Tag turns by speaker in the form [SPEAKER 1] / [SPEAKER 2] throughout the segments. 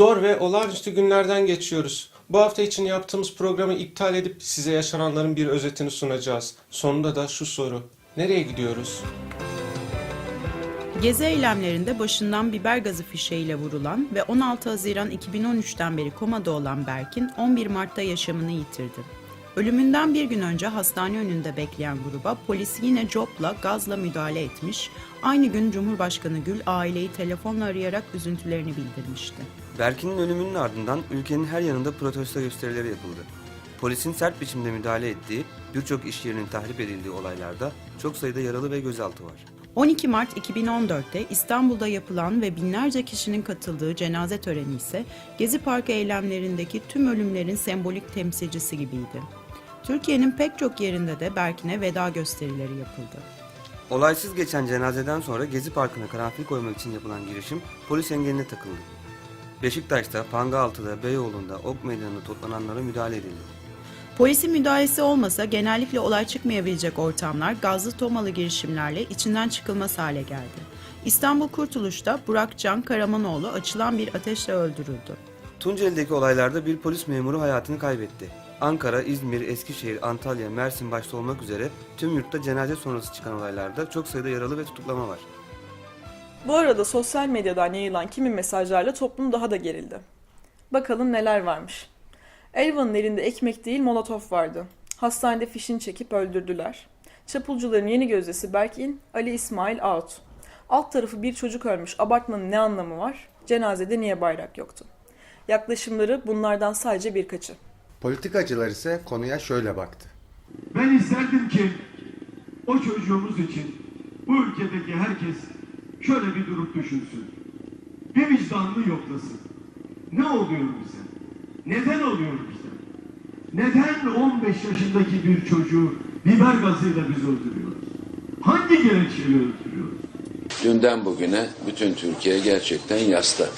[SPEAKER 1] Zor ve olağanüstü günlerden geçiyoruz. Bu hafta için yaptığımız programı iptal edip size yaşananların bir özetini sunacağız. Sonunda da şu soru. Nereye gidiyoruz?
[SPEAKER 2] Gezi eylemlerinde başından biber gazı fişeğiyle vurulan ve 16 Haziran 2013'ten beri komada olan Berkin 11 Mart'ta yaşamını yitirdi. Ölümünden bir gün önce hastane önünde bekleyen gruba polis yine copla, gazla müdahale etmiş. Aynı gün Cumhurbaşkanı Gül aileyi telefonla arayarak üzüntülerini bildirmişti.
[SPEAKER 3] Berkin'in ölümünün ardından ülkenin her yanında protesto gösterileri yapıldı. Polisin sert biçimde müdahale ettiği, birçok iş yerinin tahrip edildiği olaylarda çok sayıda yaralı ve gözaltı var.
[SPEAKER 2] 12 Mart 2014'te İstanbul'da yapılan ve binlerce kişinin katıldığı cenaze töreni ise Gezi Parkı eylemlerindeki tüm ölümlerin sembolik temsilcisi gibiydi. Türkiye'nin pek çok yerinde de Berkin'e veda gösterileri yapıldı.
[SPEAKER 3] Olaysız geçen cenazeden sonra Gezi Parkı'na karanfil koymak için yapılan girişim polis engeline takıldı. Beşiktaş'ta, Pangaltı'da, Beyoğlu'nda, Ok Meydanı'nda toplananlara müdahale edildi.
[SPEAKER 2] Polisin müdahalesi olmasa genellikle olay çıkmayabilecek ortamlar gazlı tomalı girişimlerle içinden çıkılmaz hale geldi. İstanbul Kurtuluş'ta Burak Can Karamanoğlu açılan bir ateşle öldürüldü.
[SPEAKER 3] Tunceli'deki olaylarda bir polis memuru hayatını kaybetti. Ankara, İzmir, Eskişehir, Antalya, Mersin başta olmak üzere tüm yurtta cenaze sonrası çıkan olaylarda çok sayıda yaralı ve tutuklama var.
[SPEAKER 4] Bu arada sosyal medyadan yayılan kimi mesajlarla toplum daha da gerildi. Bakalım neler varmış. Elvan'ın elinde ekmek değil molotof vardı. Hastanede fişini çekip öldürdüler. Çapulcuların yeni gözdesi Berkin, Ali İsmail out. Alt tarafı bir çocuk ölmüş. Abartmanın ne anlamı var? Cenazede niye bayrak yoktu? Yaklaşımları bunlardan sadece birkaçı.
[SPEAKER 5] Politikacılar ise konuya şöyle baktı.
[SPEAKER 6] Ben isterdim ki o çocuğumuz için bu ülkedeki herkes şöyle bir durup düşünsün. Bir vicdanını yoklasın. Ne oluyor bize? Neden oluyor bize? Neden 15 yaşındaki bir çocuğu biber gazıyla biz öldürüyoruz? Hangi gerekçeyle öldürüyoruz?
[SPEAKER 7] Dünden bugüne bütün Türkiye gerçekten yasta.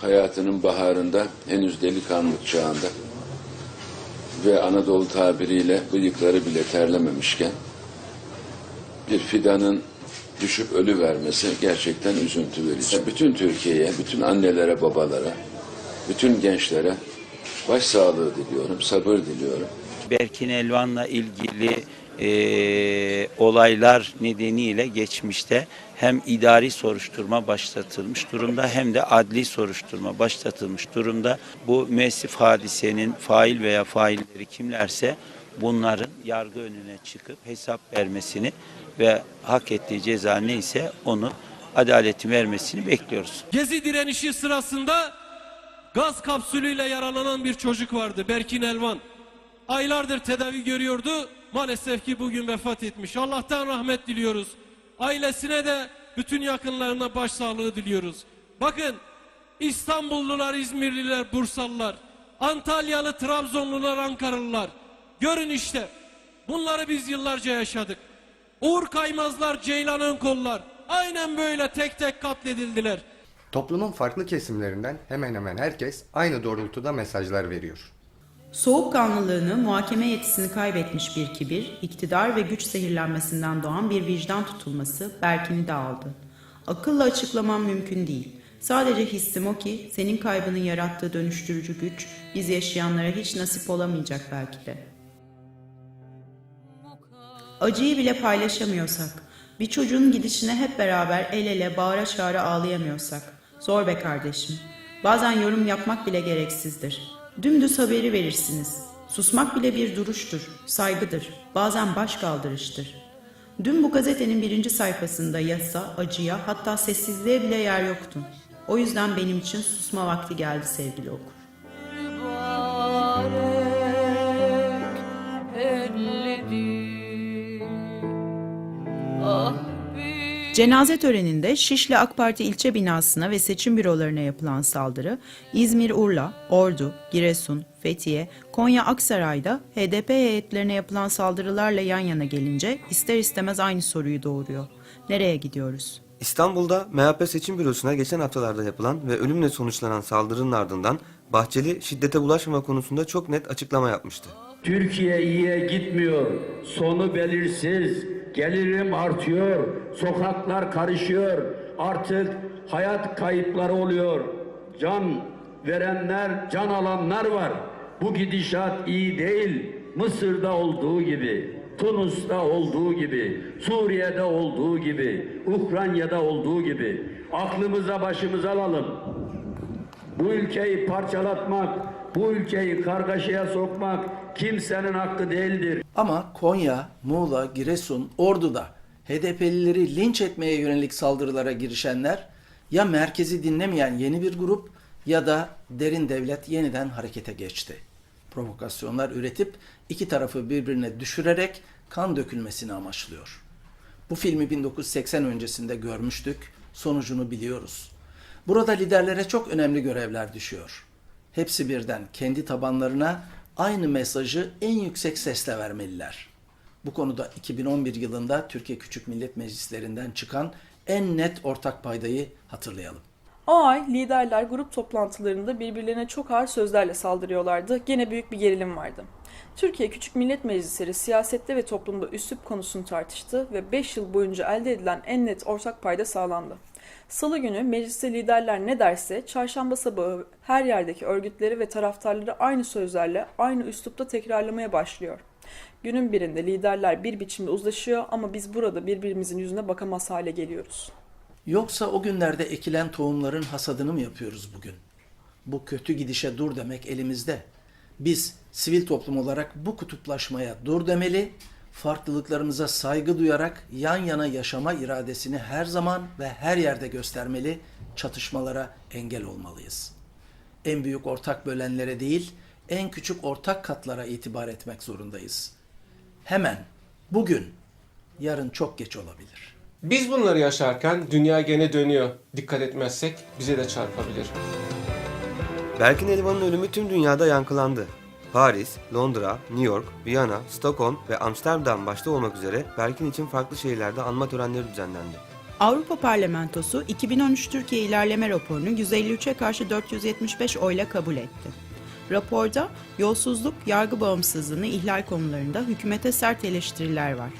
[SPEAKER 7] Hayatının baharında, henüz delikanlık çağında ve Anadolu tabiriyle bıyıkları bile terlememişken bir fidanın düşüp ölü vermesi gerçekten üzüntü verici. Bütün Türkiye'ye, bütün annelere, babalara, bütün gençlere başsağlığı diliyorum, sabır diliyorum.
[SPEAKER 8] Berkin Elvan'la ilgili e, olaylar nedeniyle geçmişte hem idari soruşturma başlatılmış durumda hem de adli soruşturma başlatılmış durumda. Bu müessif hadisenin fail veya failleri kimlerse bunların yargı önüne çıkıp hesap vermesini ve hak ettiği ceza neyse onu adaletin vermesini bekliyoruz.
[SPEAKER 9] Gezi direnişi sırasında gaz kapsülüyle yaralanan bir çocuk vardı Berkin Elvan. Aylardır tedavi görüyordu. Maalesef ki bugün vefat etmiş. Allah'tan rahmet diliyoruz. Ailesine de bütün yakınlarına başsağlığı diliyoruz. Bakın İstanbullular, İzmirliler, Bursalılar, Antalyalı, Trabzonlular, Ankaralılar. Görün işte bunları biz yıllarca yaşadık. Uğur Kaymazlar, Ceylan Önkollar aynen böyle tek tek katledildiler.
[SPEAKER 5] Toplumun farklı kesimlerinden hemen hemen herkes aynı doğrultuda mesajlar veriyor.
[SPEAKER 2] Soğukkanlılığını, muhakeme yetisini kaybetmiş bir kibir, iktidar ve güç zehirlenmesinden doğan bir vicdan tutulması Berkin'i de aldı. Akılla açıklamam mümkün değil. Sadece hissim o ki senin kaybının yarattığı dönüştürücü güç biz yaşayanlara hiç nasip olamayacak belki de. Acıyı bile paylaşamıyorsak, bir çocuğun gidişine hep beraber el ele bağıra çağıra ağlayamıyorsak, zor be kardeşim. Bazen yorum yapmak bile gereksizdir. Dümdüz haberi verirsiniz. Susmak bile bir duruştur, saygıdır, bazen baş kaldırıştır. Dün bu gazetenin birinci sayfasında yasa, acıya hatta sessizliğe bile yer yoktu. O yüzden benim için susma vakti geldi sevgili okur. Cenaze töreninde Şişli AK Parti ilçe binasına ve seçim bürolarına yapılan saldırı, İzmir, Urla, Ordu, Giresun, Fethiye, Konya, Aksaray'da HDP heyetlerine yapılan saldırılarla yan yana gelince ister istemez aynı soruyu doğuruyor. Nereye gidiyoruz?
[SPEAKER 3] İstanbul'da MHP seçim bürosuna geçen haftalarda yapılan ve ölümle sonuçlanan saldırının ardından Bahçeli şiddete bulaşmama konusunda çok net açıklama yapmıştı.
[SPEAKER 10] Türkiye iyiye gitmiyor. Sonu belirsiz. Gelirim artıyor. Sokaklar karışıyor. Artık hayat kayıpları oluyor. Can verenler, can alanlar var. Bu gidişat iyi değil. Mısır'da olduğu gibi, Tunus'ta olduğu gibi, Suriye'de olduğu gibi, Ukrayna'da olduğu gibi. Aklımıza başımıza alalım. Bu ülkeyi parçalatmak, bu ülkeyi kargaşaya sokmak kimsenin hakkı değildir.
[SPEAKER 11] Ama Konya, Muğla, Giresun, Ordu'da HDP'lileri linç etmeye yönelik saldırılara girişenler ya merkezi dinlemeyen yeni bir grup ya da derin devlet yeniden harekete geçti. Provokasyonlar üretip iki tarafı birbirine düşürerek kan dökülmesini amaçlıyor. Bu filmi 1980 öncesinde görmüştük, sonucunu biliyoruz. Burada liderlere çok önemli görevler düşüyor. Hepsi birden kendi tabanlarına aynı mesajı en yüksek sesle vermeliler. Bu konuda 2011 yılında Türkiye Küçük Millet Meclislerinden çıkan en net ortak paydayı hatırlayalım.
[SPEAKER 4] O ay liderler grup toplantılarında birbirlerine çok ağır sözlerle saldırıyorlardı. Gene büyük bir gerilim vardı. Türkiye Küçük Millet Meclisleri siyasette ve toplumda üslup konusunu tartıştı ve 5 yıl boyunca elde edilen en net ortak payda sağlandı. Salı günü mecliste liderler ne derse çarşamba sabahı her yerdeki örgütleri ve taraftarları aynı sözlerle aynı üslupta tekrarlamaya başlıyor. Günün birinde liderler bir biçimde uzlaşıyor ama biz burada birbirimizin yüzüne bakamaz hale geliyoruz.
[SPEAKER 11] Yoksa o günlerde ekilen tohumların hasadını mı yapıyoruz bugün? Bu kötü gidişe dur demek elimizde. Biz sivil toplum olarak bu kutuplaşmaya dur demeli, farklılıklarımıza saygı duyarak yan yana yaşama iradesini her zaman ve her yerde göstermeli, çatışmalara engel olmalıyız. En büyük ortak bölenlere değil, en küçük ortak katlara itibar etmek zorundayız. Hemen, bugün, yarın çok geç olabilir.''
[SPEAKER 1] Biz bunları yaşarken dünya gene dönüyor. Dikkat etmezsek bize de çarpabilir.
[SPEAKER 3] Berkin Elvan'ın ölümü tüm dünyada yankılandı. Paris, Londra, New York, Viyana, Stockholm ve Amsterdam başta olmak üzere Berkin için farklı şehirlerde anma törenleri düzenlendi.
[SPEAKER 2] Avrupa Parlamentosu 2013 Türkiye İlerleme Raporu'nu 153'e karşı 475 oyla kabul etti. Raporda yolsuzluk, yargı bağımsızlığını ihlal konularında hükümete sert eleştiriler var.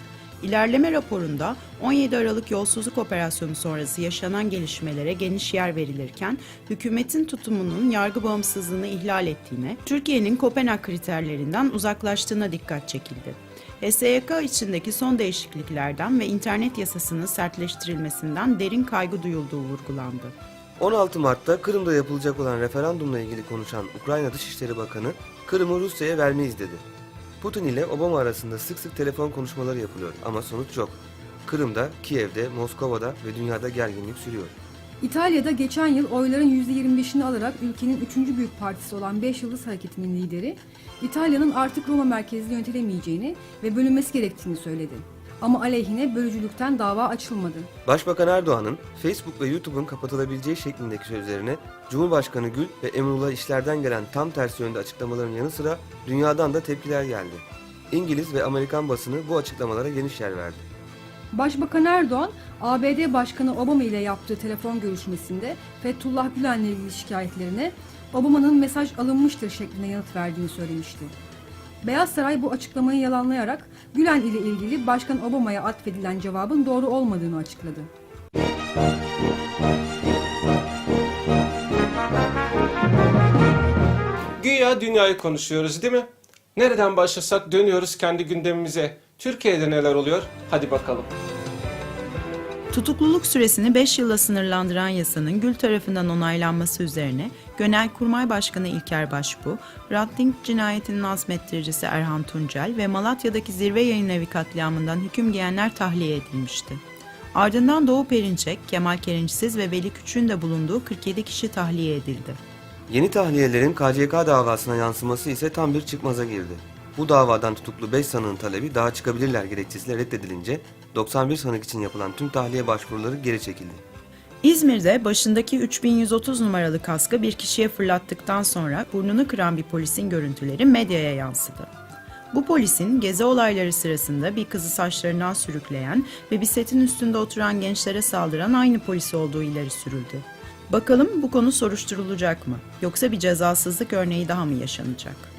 [SPEAKER 2] İlerleme raporunda 17 Aralık yolsuzluk operasyonu sonrası yaşanan gelişmelere geniş yer verilirken hükümetin tutumunun yargı bağımsızlığını ihlal ettiğine, Türkiye'nin Kopenhag kriterlerinden uzaklaştığına dikkat çekildi. HSYK içindeki son değişikliklerden ve internet yasasının sertleştirilmesinden derin kaygı duyulduğu vurgulandı.
[SPEAKER 3] 16 Mart'ta Kırım'da yapılacak olan referandumla ilgili konuşan Ukrayna Dışişleri Bakanı, Kırım'ı Rusya'ya vermeyiz dedi. Putin ile Obama arasında sık sık telefon konuşmaları yapılıyor ama sonuç yok. Kırım'da, Kiev'de, Moskova'da ve dünyada gerginlik sürüyor.
[SPEAKER 12] İtalya'da geçen yıl oyların %25'ini alarak ülkenin üçüncü büyük partisi olan Beş Yıldız Hareketi'nin lideri, İtalya'nın artık Roma merkezli yönetilemeyeceğini ve bölünmesi gerektiğini söyledi. Ama aleyhine bölücülükten dava açılmadı.
[SPEAKER 3] Başbakan Erdoğan'ın Facebook ve YouTube'un kapatılabileceği şeklindeki sözlerine Cumhurbaşkanı Gül ve Emrullah İşler'den gelen tam tersi yönde açıklamaların yanı sıra dünyadan da tepkiler geldi. İngiliz ve Amerikan basını bu açıklamalara geniş yer verdi.
[SPEAKER 12] Başbakan Erdoğan, ABD Başkanı Obama ile yaptığı telefon görüşmesinde Fethullah Gülen'le ilgili şikayetlerine Obama'nın mesaj alınmıştır şeklinde yanıt verdiğini söylemişti. Beyaz Saray bu açıklamayı yalanlayarak Gülen ile ilgili Başkan Obama'ya atfedilen cevabın doğru olmadığını açıkladı.
[SPEAKER 1] Güya dünyayı konuşuyoruz değil mi? Nereden başlasak dönüyoruz kendi gündemimize. Türkiye'de neler oluyor? Hadi bakalım.
[SPEAKER 2] Tutukluluk süresini 5 yılla sınırlandıran yasanın Gül tarafından onaylanması üzerine Genelkurmay Başkanı İlker Başbuğ, Ratling cinayetinin azmettiricisi Erhan Tuncel ve Malatya'daki zirve yayın evi katliamından hüküm giyenler tahliye edilmişti. Ardından Doğu Perinçek, Kemal Kerinçsiz ve Veli Küçük'ün de bulunduğu 47 kişi tahliye edildi.
[SPEAKER 3] Yeni tahliyelerin KCK davasına yansıması ise tam bir çıkmaza girdi. Bu davadan tutuklu 5 sanığın talebi daha çıkabilirler gerekçesiyle reddedilince 91 sanık için yapılan tüm tahliye başvuruları geri çekildi.
[SPEAKER 2] İzmir'de başındaki 3130 numaralı kaskı bir kişiye fırlattıktan sonra burnunu kıran bir polisin görüntüleri medyaya yansıdı. Bu polisin gezi olayları sırasında bir kızı saçlarından sürükleyen ve bir setin üstünde oturan gençlere saldıran aynı polis olduğu ileri sürüldü. Bakalım bu konu soruşturulacak mı? Yoksa bir cezasızlık örneği daha mı yaşanacak?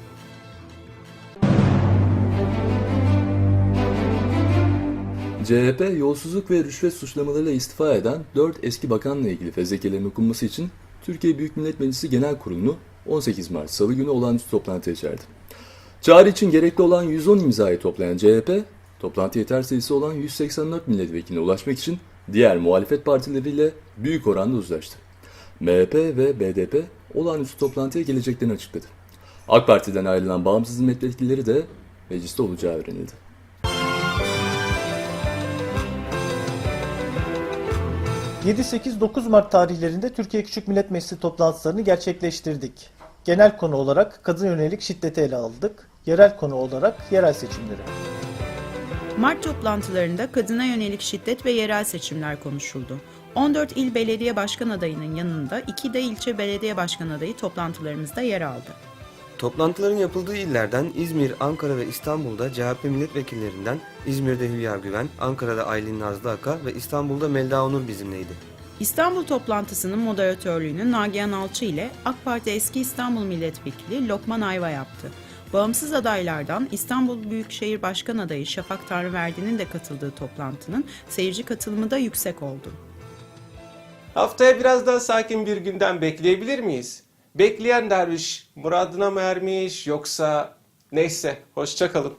[SPEAKER 13] CHP yolsuzluk ve rüşvet suçlamalarıyla istifa eden 4 eski bakanla ilgili fezlekelerin okunması için Türkiye Büyük Millet Meclisi Genel Kurulu'nu 18 Mart Salı günü olağanüstü toplantıya çağırdı. Çağrı için gerekli olan 110 imzayı toplayan CHP, toplantı yeter sayısı olan 184 milletvekiline ulaşmak için diğer muhalefet partileriyle büyük oranda uzlaştı. MHP ve BDP olağanüstü toplantıya geleceklerini açıkladı. AK Parti'den ayrılan bağımsız milletvekilleri de mecliste olacağı öğrenildi.
[SPEAKER 14] ...7-8-9 Mart tarihlerinde Türkiye Küçük Millet Meclisi toplantılarını gerçekleştirdik. Genel konu olarak kadın yönelik şiddeti ele aldık. Yerel konu olarak yerel seçimleri.
[SPEAKER 2] Mart toplantılarında kadına yönelik şiddet ve yerel seçimler konuşuldu. 14 il belediye başkan adayının yanında 2 de ilçe belediye başkan adayı toplantılarımızda yer aldı.
[SPEAKER 3] Toplantıların yapıldığı illerden İzmir, Ankara ve İstanbul'da CHP milletvekillerinden İzmir'de Hülya Güven, Ankara'da Aylin Nazlı Aka ve İstanbul'da Melda Onur bizimleydi.
[SPEAKER 2] İstanbul toplantısının moderatörlüğünü Nagihan Alçı ile AK Parti eski İstanbul Milletvekili Lokman Ayva yaptı. Bağımsız adaylardan İstanbul Büyükşehir Başkan adayı Şafak Tanrıverdi'nin de katıldığı toplantının seyirci katılımı da yüksek oldu.
[SPEAKER 1] Haftaya biraz daha sakin bir günden bekleyebilir miyiz? Bekleyen derviş muradına mı ermiş yoksa neyse hoşça kalın.